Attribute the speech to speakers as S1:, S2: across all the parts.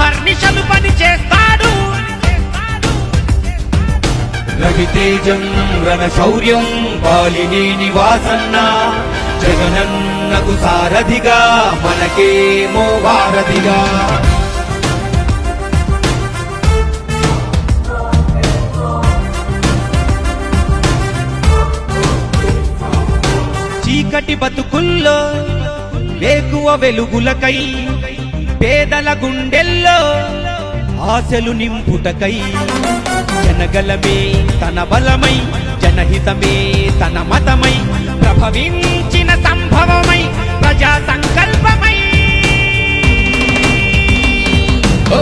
S1: అహర్నిశలు పని చేస్తాడు.
S2: రవితేజం రణ శౌర్యం బాలినేని వాసన్న జగనన్నకు సారథిగా మనకేమో వారధిగా.
S1: చీకటి బతుకుల్లో వేకువ వెలుగులకై పేదల గుండెల్లో ఆశలు నింపుటకై జనగలమే తన బలమై జనహితమే తన మతమై ప్రభవించిన సంభవమై ప్రజా సంకల్పమై
S2: ఓ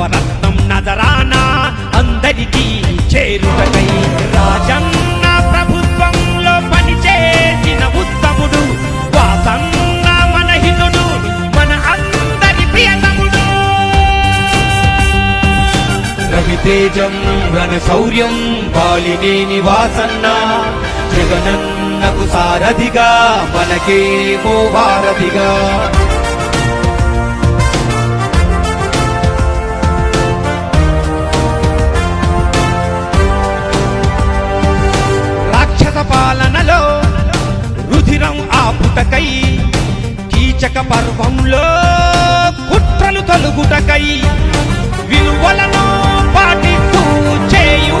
S1: నవరత్నం నజరానా అందరికీ చేరుటకై. రాజన్న ప్రభుత్వంలో పనిచేసిన ఉత్తముడు వాసన్న మన హితుడు మన అందరి ప్రియతముడు.
S2: రవితేజం రణ శౌర్యం బాలినేని వాసన్న జగనన్నకు సారథిగా
S1: మనకే భారతిగా. రుధిరం కీచక పర్వంలో కుట్రలు తొలుగుటకై విలువలను పాటిస్తూ చేయు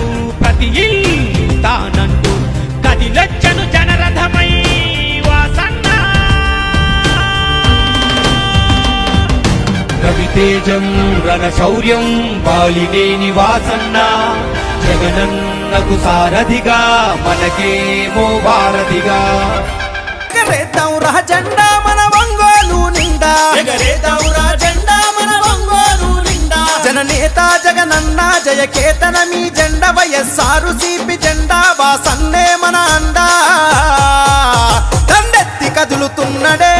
S1: ఇల్లు తానంటూ కదిలొచ్చను జనరథమై వాసన్న.
S2: రవితేజం రణ శౌర్యం బాలినేని వాసన్న జగనన్నకు సారథిగా మనకేమో వారధిగా
S3: ఎగరేద్దాం రా జెండా మన ఒంగోలు నిండా.
S4: ఎగరేద్దాం
S3: జననేత జగనన్న జయ కేతన మీ జెండ వయస్సారు సిపి జెండా వాసన్నే మన అండా. దండెత్తి కదులుతున్నడే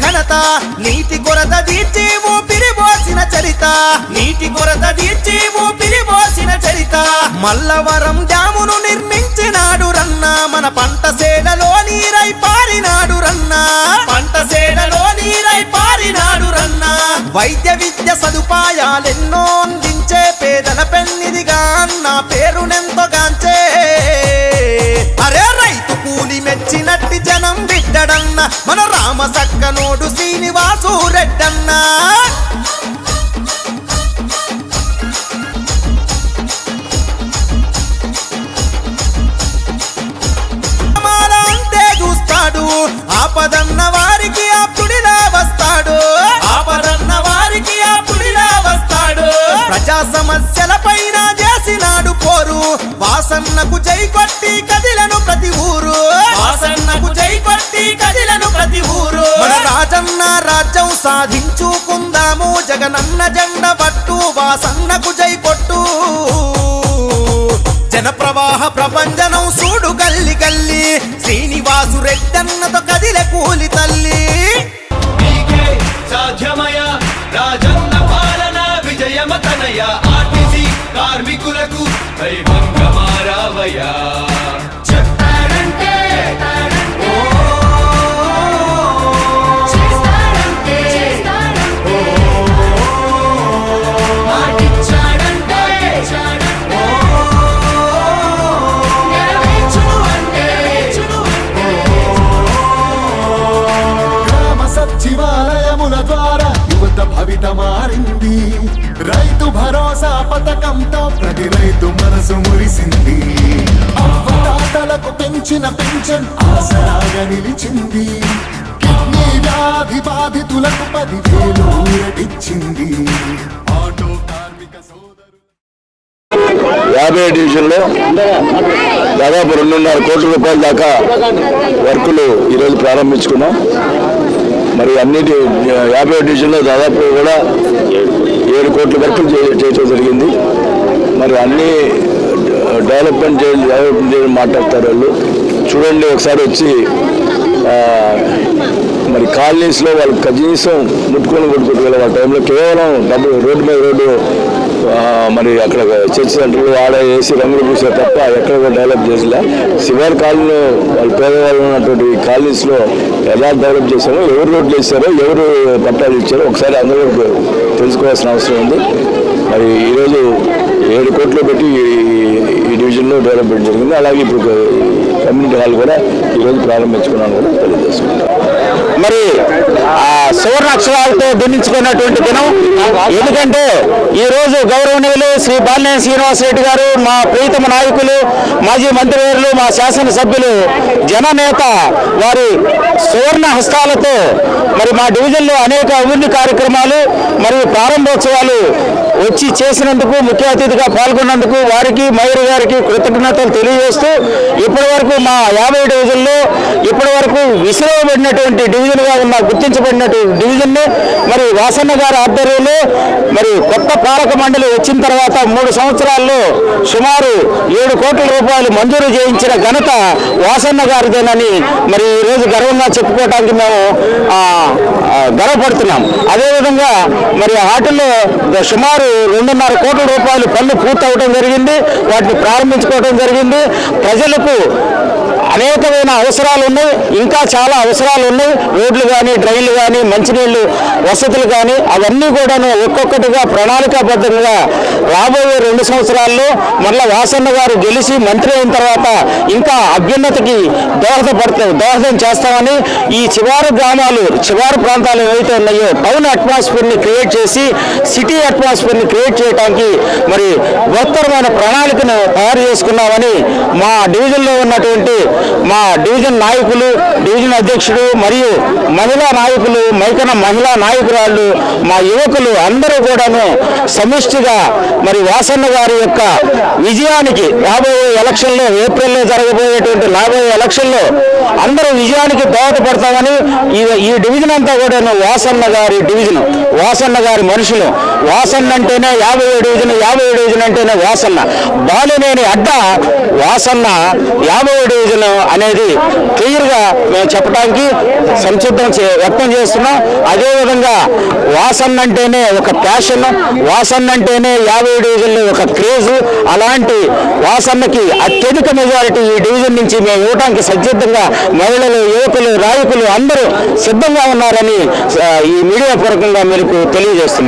S3: ఘనత నీటి కొరత తీర్చి ఊపిరి పోసిన చరిత.
S4: నీటి కొరత తీర్చి ఊపిరి పోసిన చరిత.
S3: మల్లవరం డ్యామును నిర్మించినాడు రన్న మన పంట సేలలో నీరై పారినాడు. రామ సక్కనోడు శ్రీనివాసు రెడ్డన్న. చూస్తాడు. ఆపదన్న వారికి ఆప్తుడిలా వస్తాడు.
S4: ఆపదన్న వారికి ఆప్తుడిలా వస్తాడు.
S3: ప్రజా సమస్యల పైన చేసినాడు పోరు. వాసన్నకు జై కొట్టి రాజ్యం సాధించుకుందాము. జగనన్న జెండ పట్టు వాసన్నకు జై పొట్టు. జన ప్రవాహ
S5: కోసం మురిసింది తాతలకు పెంచిన పెన్షన్ ఆసరాగా నిలిచింది. కిడ్నీ వ్యాధి బాధితులకు పదివేలు ఊరటిచ్చింది. ఆటో కార్మిక సోదరు
S6: యాభై డివిజన్లో దాదాపు రెండున్నర కోట్ల రూపాయల దాకా వర్కులు ఈరోజు ప్రారంభించుకున్నాం. మరి అన్నిటి యాభై డివిజన్లో దాదాపు కూడా ఏడు కోట్ల వర్కులు చేయటం జరిగింది. మరి అన్ని డెవలప్మెంట్ చేయండి డెవలప్మెంట్ చేయడం మాట్లాడతారు వాళ్ళు. చూడండి ఒకసారి వచ్చి మరి కాలనీస్లో వాళ్ళు కనీసం ముట్టుకొని కొట్టుకుంటున్నారు ఆ టైంలో కేవలం డబ్బు రోడ్డు మీద రోడ్డు మరి అక్కడ చర్చ్ సెంటర్లు ఆడ వేసి రంగులు పూసే తప్ప ఎక్కడ కూడా డెవలప్ చేసలే. శివారి కాలనీలో వాళ్ళు పేదవాళ్ళు ఉన్నటువంటి కాలనీస్లో ఎలా డెవలప్ చేశారో ఎవరు రోడ్లు వేసారో ఎవరు పట్టాలు ఇచ్చారో ఒకసారి అందరూ తెలుసుకోవాల్సిన అవసరం ఉంది. మరి ఈరోజు ఏడు కోట్లు పెట్టి ఈ- డివిజన్లో డెవలప్మెంట్ జరిగింది. అలాగే ఇప్పుడు కమ్యూనిటీ హాల్ కూడా ఈరోజు ప్రారంభించుకున్నాను కూడా తెలియజేసుకుంటాం.
S7: మరి ఆ సువర్ణ అక్షరాలతో దినం. ఎందుకంటే ఈ రోజు గౌరవనీయులు శ్రీ బాలినేని శ్రీనివాసరెడ్డి గారు మా ప్రీతమ నాయకులు మాజీ మంత్రివర్యులు మా శాసనసభ్యులు జననేత వారి సువర్ణ హస్తాలతో మరి మా డివిజన్లో అనేక అభివృద్ధి కార్యక్రమాలు మరియు ప్రారంభోత్సవాలు వచ్చి చేసినందుకు ముఖ్య అతిథిగా పాల్గొన్నందుకు వారికి మయూరి గారికి కృతజ్ఞతలు తెలియజేస్తూ ఇప్పటి వరకు మా యాభై డివిజన్లో ఇప్పటి వరకు విసిరవబడినటువంటి డివిజన్గా ఉన్న గుర్తించబడినటువంటి డివిజన్ని మరి వాసన్న గారి ఆధ్వర్యంలో మరి కొత్త పాలక మండలి వచ్చిన తర్వాత మూడు సంవత్సరాల్లో సుమారు ఏడు కోట్ల రూపాయలు మంజూరు చేయించిన ఘనత వాసన్న గారిదేనని మరి ఈ రోజు గర్వంగా చెప్పుకోవడానికి మేము గర్వపడుతున్నాం. అదేవిధంగా మరి ఆటల్లో సుమారు రెండున్నర కోట్ల రూపాయలు పనులు పూర్తవడం జరిగింది. వాటిని ప్రారంభించుకోవడం జరిగింది. ప్రజలకు అనేకమైన అవసరాలు ఉన్నాయి. ఇంకా చాలా అవసరాలు ఉన్నాయి. రోడ్లు కానీ డ్రైన్లు కానీ మంచినీళ్ళు వసతులు కానీ అవన్నీ కూడాను ఒక్కొక్కటిగా ప్రణాళికాబద్ధంగా రాబోయే రెండు సంవత్సరాల్లో మళ్ళా వాసన్న గారు గెలిచి మంత్రి అయిన తర్వాత ఇంకా అభ్యున్నతికి దోహదపడుతూ దోహదం చేస్తామని ఈ చివరి గ్రామాలు చివరి ప్రాంతాలు ఏవైతే ఉన్నాయో టౌన్ అట్మాస్ఫియర్ని క్రియేట్ చేసి సిటీ అట్మాస్ఫియర్ని క్రియేట్ చేయడానికి మరి బృహత్తరమైన ప్రణాళికను తయారు చేసుకున్నామని మా డివిజన్లో ఉన్నటువంటి మా డివిజన్ నాయకులు డివిజన్ అధ్యక్షుడు మరియు మహిళా నాయకులు మైకన మహిళా నాయకురాళ్ళు మా యువకులు అందరూ కూడాను సమిష్టిగా మరి వాసన్న గారి యొక్క విజయానికి రాబోయే ఎలక్షన్లో ఏప్రిల్లో జరగబోయేటువంటి రాబోయే ఎలక్షన్లో అందరూ విజయానికి దోహదపడతామని ఈ ఈ డివిజన్ అంతా కూడాను వాసన్న గారి డివిజన్ వాసన్న గారి మనుషులు. వాసన్న అంటేనే యాభై డివిజన్ యాభై ఏడు డివిజన్ అంటేనే వాసన్న. బాలినేని అడ్డ వాసన్న యాభై డివిజన్ డివిజన్ అనేది క్లియర్గా మేము చెప్పడానికి సంసిద్ధం చే- వ్యక్తం చేస్తున్నాం. అదేవిధంగా వాసన్ అంటేనే ఒక ప్యాషన్ వాసన్ అంటేనే యాభై డివిజన్లు ఒక క్రేజ్. అలాంటి వాసన్నకి అత్యధిక మెజారిటీ ఈ డివిజన్ నుంచి మేము ఇవ్వడానికి సంసిద్ధంగా మహిళలు యువకులు రాయకులు అందరూ సిద్ధంగా ఉన్నారని ఈ మీడియా పూర్వకంగా మీకు తెలియజేస్తున్నాం.